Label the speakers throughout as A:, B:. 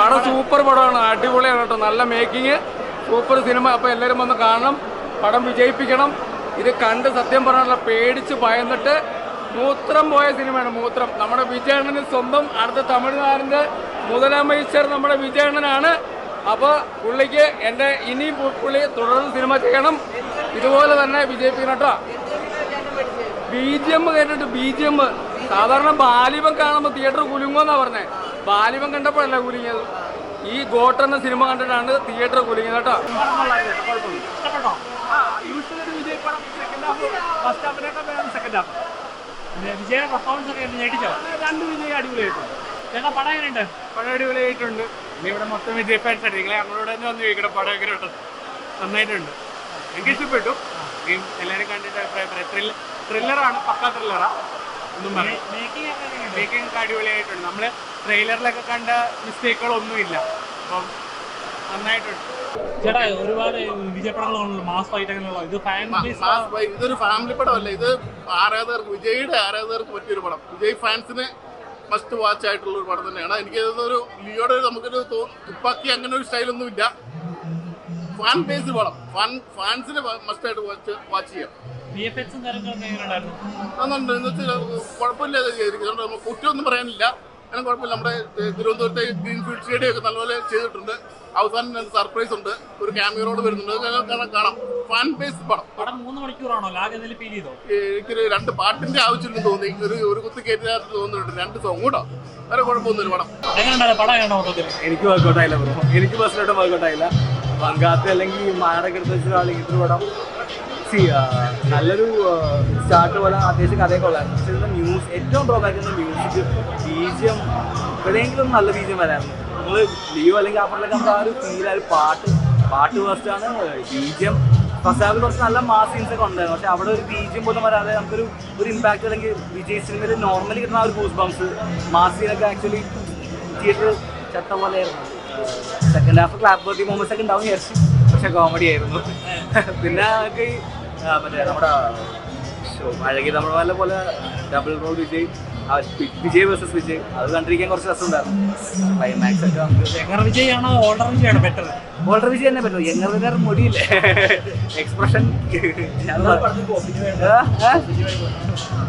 A: പടം സൂപ്പർ പടമാണ്. അടിപൊളിയാണ് കേട്ടോ. നല്ല മേക്കിങ്. Super cinema. അപ്പോൾ എല്ലാവരും വന്ന് കാണണം. പടം വിജയിപ്പിക്കണം. ഇത് കണ്ട് സത്യം പറഞ്ഞാൽ പേടിച്ച് ഭയന്നിട്ട് മൂത്രം പോയ സിനിമയാണ് മൂത്രം. നമ്മുടെ വിജയണ്ണന് സ്വന്തം അടുത്ത തമിഴ്നാടിന്റെ മുതലമൈശ്വർ നമ്മുടെ വിജയണ്ണനാണ്. അപ്പോൾ പുള്ളിക്ക് എന്റെ ഇനി പുള്ളി തുടർന്ന് സിനിമ ചെയ്യണം. ഇതുപോലെ തന്നെ വിജയിപ്പിക്കണം കേട്ടോ. ബി ജി എം കേട്ടിട്ട് ബി ജി എം. സാധാരണ ബാലിബം കാണുമ്പോൾ തിയേറ്റർ കുലുങ്ങുമെന്നാ പറഞ്ഞേ. ബാലിബം കണ്ടപ്പോഴല്ല കുലുങ്ങിയത്? ഈ ഗോട്ട് എന്ന സിനിമ കണ്ടിട്ടാണ് തിയേറ്റർ കുലുങ്ങിയത് കേട്ടോ. ാണ്
B: വിജയ് പെർഫോമൻസ് ഒക്കെ ഞെട്ടിച്ചോ? രണ്ട് വിജയ അടിപൊളിയായിട്ടുണ്ട്. ചേട്ടാ പടം എങ്ങനെയുണ്ട്?
C: പടം അടിപൊളിയായിട്ടുണ്ട്. ഇവിടെ മൊത്തം വിജയ ഫാൻസ് ആണ് നിങ്ങളെ ഞങ്ങളോട് തന്നെ വന്ന് ചോദിക്കണം പടം എങ്ങനെ ഉണ്ട്? നന്നായിട്ടുണ്ട്. എനിക്ക് ഇഷ്ടപ്പെട്ടു എല്ലാവരും കണ്ടിട്ട് അഭിപ്രായം പറയാം ത്രില്ല ത്രില്ലറാണ് പക്ക ത്രില്ലറാ ഒന്നും പറയാം
B: മേക്കിംഗ്
C: അടിപൊളിയായിട്ടുണ്ട്. നമ്മൾ ട്രെയിലറിലൊക്കെ കണ്ട മിസ്റ്റേക്കുകളൊന്നുമില്ല അപ്പം നന്നായിട്ടുണ്ട്.
B: ചേട്ടാ ഒരുപാട് വിജയ പടങ്ങളുണ്ടല്ലോ മാസ് ഫൈറ്റ് അങ്ങനെയുള്ള. ഇത്
D: ബൈ- ഇതൊരു ഫാമിലി പടമല്ല. ഇത് ആരാധകർക്ക് വിജയുടെ ആരാധകർക്ക് പറ്റിയൊരു പടം. വിജയ് ഫാൻസിന് ഫസ്റ്റ് വാച്ച് ആയിട്ടുള്ള ഒരു പടം തന്നെയാണ്. എനിക്ക് ഒരു ലിയോടെ നമുക്കൊരു തുപ്പാക്കി അങ്ങനെ ഒരു സ്റ്റൈലൊന്നും ഇല്ല ഫാൻ ബേസ് പടം. ഫാൻ ഫാൻസിന് മസ്റ്റ് ആയിട്ട് വാച്ച് വാച്ച് ചെയ്യാം. എന്ന് വെച്ചാൽ കുഴപ്പമില്ലാതെ ചെയ്തിരിക്കുന്നുണ്ട് കുറ്റമൊന്നും പറയാനില്ല. അങ്ങനെ കുഴപ്പമില്ല. നമ്മുടെ തിരുവനന്തപുരത്തെ ഗ്രീൻ ഗ്രീൻഫീൽഡ് സ്റ്റേഡിയം ഒക്കെ നല്ലപോലെ ചെയ്തിട്ടുണ്ട്. അവസാനം സർപ്രൈസ് ഉണ്ട്. ഒരു ക്യാമറയോട് വരുന്നുണ്ട്. കാണാം ഫാൻ ബേസ് പടം.
B: പടം മൂന്ന് മണിക്കൂറാണോ?
D: എനിക്കൊരു രണ്ട് പാട്ടിന്റെ ആവശ്യമില്ലെന്ന് തോന്നി. ഒരു ഒരു കുത്തി കയറ്റിനകത്ത് തോന്നുന്നുണ്ട്. രണ്ട് സോങ് കൂടോ. വേറെ കുഴപ്പമൊന്നുമില്ല പടം.
B: എങ്ങനെയുണ്ടായിരുന്നു പടം
E: എനിക്ക് വർക്കൗട്ടായില്ല ബ്രോ എനിക്ക് പേഴ്സണലായിട്ടും വർക്കൗട്ടായില്ല അല്ലെങ്കിൽ മാരൊക്കെ എടുത്ത് ഇത്ര പടം. സി നല്ലൊരു സ്റ്റാർട്ട് പോലെ അത്യാവശ്യം കഥയൊക്കെ ഉള്ളായിരുന്നു പക്ഷേ ഇതിന്റെ മ്യൂസ് ഏറ്റവും ഡ്രോബാക്ക് ചെയ്യുന്ന മ്യൂസിക് ബീജിയം എവിടെയെങ്കിലും നല്ല ബീജിയം വരായിരുന്നു നിങ്ങൾ ലീവ് അല്ലെങ്കിൽ ആ പടത്തിലൊക്കെ നമുക്ക് ആ ഒരു ഫീൽ ആ ഒരു പാട്ട് പാട്ട് ഫസ്റ്റാണ് ബീജിയം. ഫസ്റ്റ് ഹാഫിൽ കുറച്ച് നല്ല മാസ് സീൻസ് ഒക്കെ ഉണ്ടായിരുന്നു. പക്ഷെ അവിടെ ഒരു ബീജിയം പോലും വരാതെ നമുക്കൊരു ഒരു ഇമ്പാക്ട് അല്ലെങ്കിൽ വിജയ് സിനിമയിൽ നോർമലി കിട്ടുന്ന ആ ഒരു ഗൂസ് ബംസ് മാസ് സീനൊക്കെ ആക്ച്വലി തിയേറ്റർ ചത്ത പോലെയായിരുന്നു second half clap worthy moments ഒക്കെ ഉണ്ടാവും വിചാരിച്ചു. പക്ഷെ കോമഡി ആയിരുന്നു. പിന്നെ നമുക്ക് മറ്റേ നമ്മുടെ അഴകി തമിഴ്മാലെ പോലെ double role Vijay Vijay versus Vijay. അത് കണ്ടിരിക്കാൻ കുറച്ച് രസമുണ്ടായിരുന്നു. ക്ലൈമാക്സ് ഒക്കെ നമുക്ക്
B: എങ്ങനെ വിജയ് ആണോ ഓൾഡർ വിജയാണോ ബെറ്റർ
E: ഓൾഡർ വിജയ് തന്നെ പറ്റും. എങ്ങനെ മുടിയില്ലേ? എക്സ്പ്രഷൻ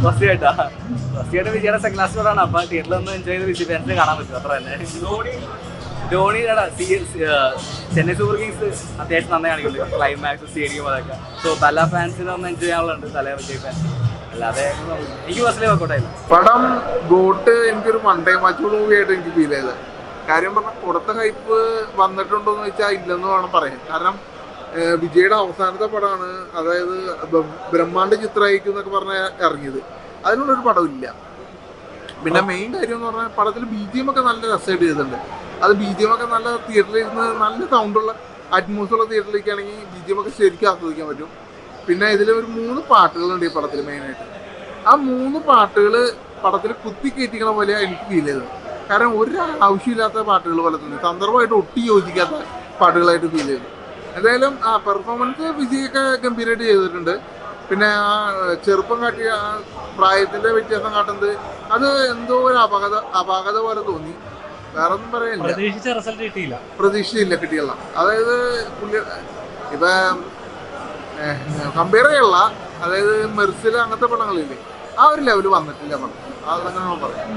E: ഫസ്റ്റ് ആയിട്ടാ ഫസ്റ്റ് ആയിട്ട്. വിജയുടെ സെക്കൻഡ് ക്ലാസ് കൂടാണ് അപ്പൊ തിയേറ്ററിൽ ഒന്ന് എൻജോയ് ചെയ്ത് വിജയ് ഫാൻസിനെ കാണാൻ പറ്റും. അത്ര തന്നെ ധോണിയുടെ ചെന്നൈ സൂപ്പർ കിങ്സ് അത്യാവശ്യം നന്നായി കാണിക്കുന്നുണ്ട് ക്ലൈമാക്സ് സ്റ്റേഡിയം അതൊക്കെ. സോ പല ഫാൻസിനെ ഒന്ന് എൻജോയ് ചെയ്യാനുള്ളത് തലേ വിജയ് ഫാൻ അല്ലാതെ എനിക്ക് ബസ്സിലെ വർക്കൗട്ടായില്ല
F: പടം ഗോട്ട് എനിക്കൊരു വൺ ടൈം വാച്ച് മൂവി ആയിട്ട് എനിക്ക് ഫീൽ ചെയ്തത്. കാര്യം പറഞ്ഞാൽ കൊടുത്ത ഹൈപ്പ് വന്നിട്ടുണ്ടോ എന്ന് വെച്ചാൽ ഇല്ലെന്ന് വേണം പറയാൻ. കാരണം വിജയുടെ അവസാനത്തെ പടമാണ് അതായത് ബ്രഹ്മാണ്ട ചിത്ര ചിത്രമായിരിക്കും എന്നൊക്കെ പറഞ്ഞ ഇറങ്ങിയത്. അതിനുള്ളൊരു പടമില്ല പിന്നെ മെയിൻ കാര്യം എന്ന് പറഞ്ഞാൽ പടത്തിൽ ബി ജി എം ഒക്കെ നല്ല രസമായിട്ട് ചെയ്തിട്ടുണ്ട്. അത് ബി ജി എം ഒക്കെ നല്ല തിയേറ്ററിൽ ഇരുന്ന് നല്ല സൗണ്ടുള്ള അറ്റ്മോസ്ഫിയറുള്ള തിയേറ്ററിലേക്കാണെങ്കിൽ ബി ജി എം ഒക്കെ ശരിക്കും ആസ്വദിക്കാൻ പറ്റും. പിന്നെ ഇതിൽ ഒരു മൂന്ന് പാട്ടുകളുണ്ട് ഈ പടത്തിൽ മെയിനായിട്ട് ആ മൂന്ന് പാട്ടുകൾ പടത്തിൽ കുത്തി കയറ്റിക്കണ പോലെ എനിക്ക് ഫീൽ ചെയ്തത്. കാരണം ഒരു ആവശ്യമില്ലാത്ത പാട്ടുകൾ പോലെ തന്നെ. സന്ദർഭമായിട്ട് ഒട്ടി യോജിക്കാത്ത പാട്ടുകളായിട്ട് ഫീൽ ചെയ്തു. എന്തായാലും ആ പെർഫോമൻസ് വിജയൊക്കെ ഗംഭീരമായിട്ട് ചെയ്തിട്ടുണ്ട്. പിന്നെ ആ ചെറുപ്പം കാട്ടിയ പ്രായത്തിന്റെ വ്യത്യാസം കാട്ടുന്നത് അത് എന്തോ ഒരു അപകത അപാകത പോലെ തോന്നി. വേറെ ഒന്നും പറയാനില്ല
B: പ്രതീക്ഷിച്ച റിസൾട്ട് കിട്ടിയില്ല.
F: പ്രതീക്ഷിച്ചില്ല കിട്ടിയുള്ള അതായത് പുള്ളി ഇപ്പൊ കമ്പയർ ചെയ്യുള്ള അതായത് മെർസിൽ അങ്ങനത്തെ പടങ്ങളില്ലേ. ആ ഒരു ലെവൽ വന്നിട്ടില്ല പടം. അതങ്ങനെ പറയാം